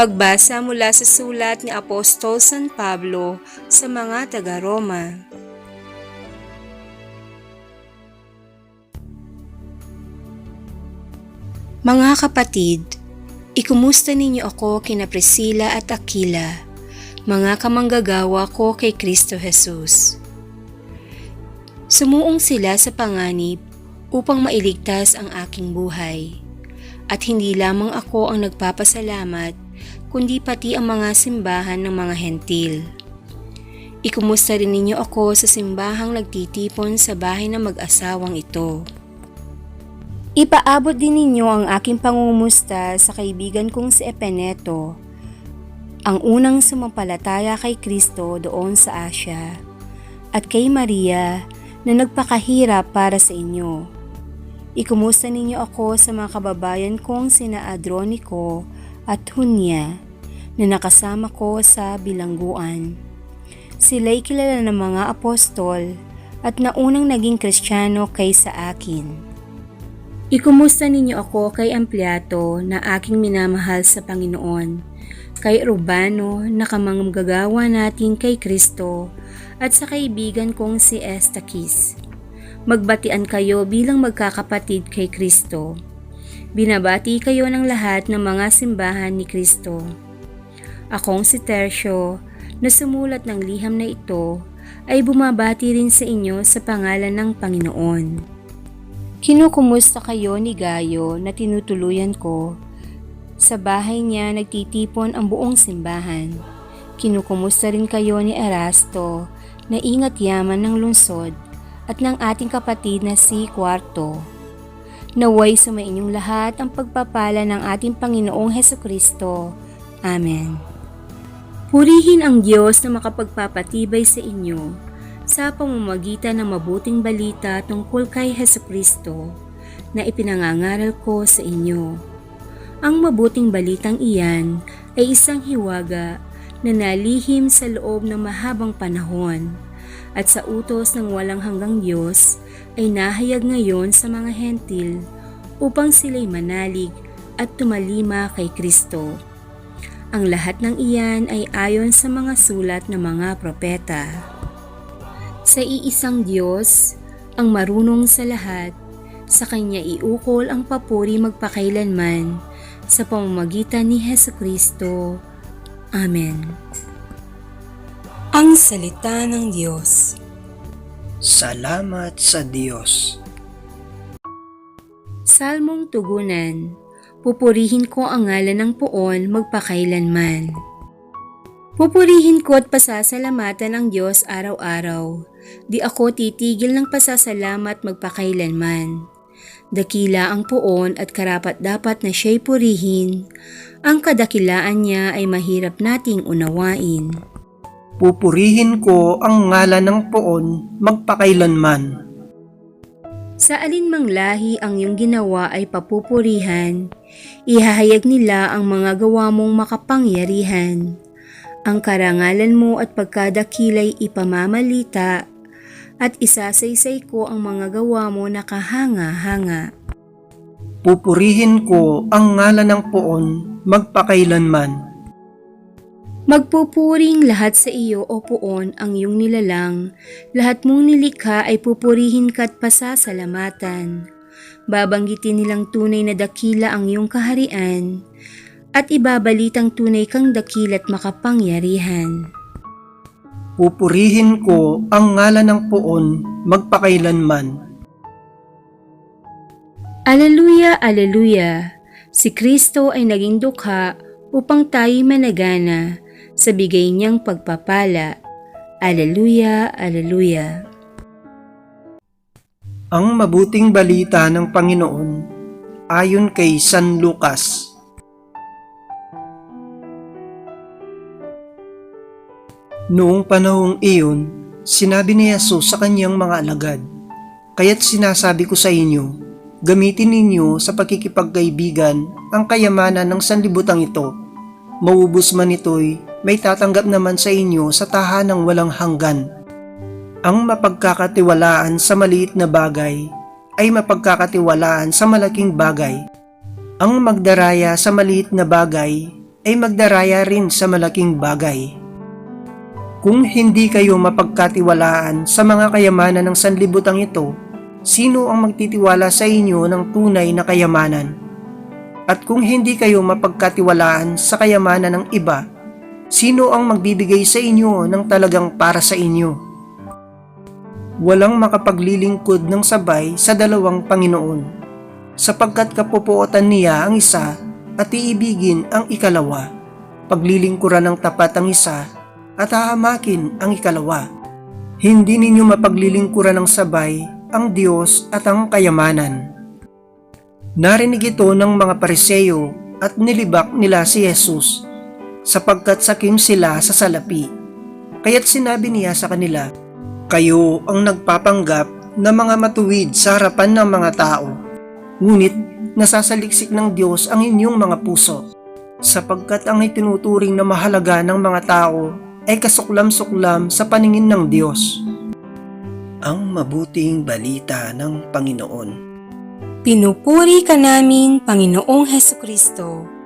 Pagbasa mula sa sulat ni Apostol San Pablo sa mga taga-Roma. Mga kapatid, ikumusta ninyo ako kina Priscilla at Aquila, mga kamanggagawa ko kay Kristo Jesus. Sumuong sila sa panganib upang mailigtas ang aking buhay. At hindi lamang ako ang nagpapasalamat, kundi pati ang mga simbahan ng mga hentil. Ikumusta rin ninyo ako sa simbahang nagtitipon sa bahay ng mag-asawang ito. Ipaabot din ninyo ang aking pangungumusta sa kaibigan kong si Epeneto, ang unang sumampalataya kay Kristo doon sa Asya, at kay Maria na nagpakahirap para sa inyo. Ikumusta ninyo ako sa mga kababayan kong sina Adronico at Hunya na nakasama ko sa bilangguan. Sila'y kilala ng mga apostol at naunang naging kristyano kaysa akin. Ikumusta ninyo ako kay Ampliato na aking minamahal sa Panginoon, kay Urbano na kamanggagawa natin kay Kristo, at sa kaibigan kong si Estakis. Magbatian kayo bilang magkakapatid kay Kristo. Binabati kayo ng lahat ng mga simbahan ni Kristo. Akong si Tertio na sumulat ng liham na ito ay bumabati rin sa inyo sa pangalan ng Panginoon. Kinukumusta kayo ni Gayo na tinutuluyan ko. Sa bahay niya nagtitipon ang buong simbahan. Kinukumusta rin kayo ni Erasto na ingat yaman ng lungsod at ng ating kapatid na si Kwarto. Naway sa inyong lahat ang pagpapala ng ating Panginoong Heso Kristo. Amen. Purihin ang Diyos na makapagpapatibay sa inyo sa pamamagitan ng mabuting balita tungkol kay Heso Kristo na ipinangangaral ko sa inyo. Ang mabuting balitang iyan ay isang hiwaga na nalihim sa loob ng mahabang panahon at sa utos ng walang hanggang Diyos ay nahayag ngayon sa mga hentil upang sila'y manalig at tumalima kay Kristo. Ang lahat ng iyan ay ayon sa mga sulat ng mga propeta. Sa iisang Diyos, ang marunong sa lahat, sa Kanya iukol ang papuri magpakailanman sa pamamagitan ni Heso Kristo. Amen. Ang Salita ng Diyos Salamat sa Diyos. Salmong Tugunan Pupurihin ko ang ngalan ng poon magpakailanman. Pupurihin ko at pasasalamatan ang Diyos araw-araw. Di ako titigil ng pasasalamat magpakailanman. Dakila ang poon at karapat dapat na siya'y purihin. Ang kadakilaan niya ay mahirap nating unawain. Pupurihin ko ang ngalan ng poon magpakailanman. Sa alinmang lahi ang iyong ginawa ay papupurihan, ihahayag nila ang mga gawa mong makapangyarihan. Ang karangalan mo at pagkadakilay ipamamalita, at isasaysay ko ang mga gawa mo na kahanga-hanga. Pupurihin ko ang ngalan ng poon magpakailanman. Magpupuring lahat sa iyo o puon ang iyong nilalang, lahat mong nilikha ay pupurihin ka at pasasalamatan. Babanggitin nilang tunay na dakila ang iyong kaharian, at ibabalitang tunay kang dakila't makapangyarihan. Pupurihin ko ang ngalan ng poon magpakailanman. Aleluya, aleluya! Si Kristo ay naging dukha upang tayo'y managana sa bigay niyang pagpapala. Aleluya, aleluya! Ang mabuting balita ng Panginoon ayon kay San Lucas. Noong panahong iyon, sinabi ni Jesus sa kanyang mga alagad, Kaya't sinasabi ko sa inyo, gamitin ninyo sa pagkikipagkaibigan ang kayamanan ng sanlibutan ito. Maubos man ito'y may tatanggap naman sa inyo sa tahanang walang hanggan. Ang mapagkakatiwalaan sa maliit na bagay ay mapagkakatiwalaan sa malaking bagay. Ang magdaraya sa maliit na bagay ay ay magdaraya rin sa malaking bagay. Kung hindi kayo mapagkatiwalaan sa mga kayamanan ng sanlibutang ito, sino ang magtitiwala sa inyo ng tunay na kayamanan? At kung hindi kayo mapagkatiwalaan sa kayamanan ng iba, sino ang magbibigay sa inyo ng talagang para sa inyo? Walang makapaglilingkod ng sabay sa dalawang Panginoon, sapagkat kapupuotan niya ang isa at iibigin ang ikalawa, paglilingkuran ng tapat ang isa at hahamakin ang ikalawa. Hindi ninyo mapaglilingkuran ng sabay ang Diyos at ang kayamanan. Narinig ito ng mga pariseyo at nilibak nila si Jesus sapagkat sakim sila sa salapi. Kaya't sinabi niya sa kanila, Kayo ang nagpapanggap na mga matuwid sa harapan ng mga tao. Ngunit nasasaliksik ng Diyos ang inyong mga puso sapagkat ang itinuturing na mahalaga ng mga tao ay kasuklam-suklam sa paningin ng Diyos. Ang mabuting balita ng Panginoon. Pinupuri ka namin, Panginoong Heso Kristo.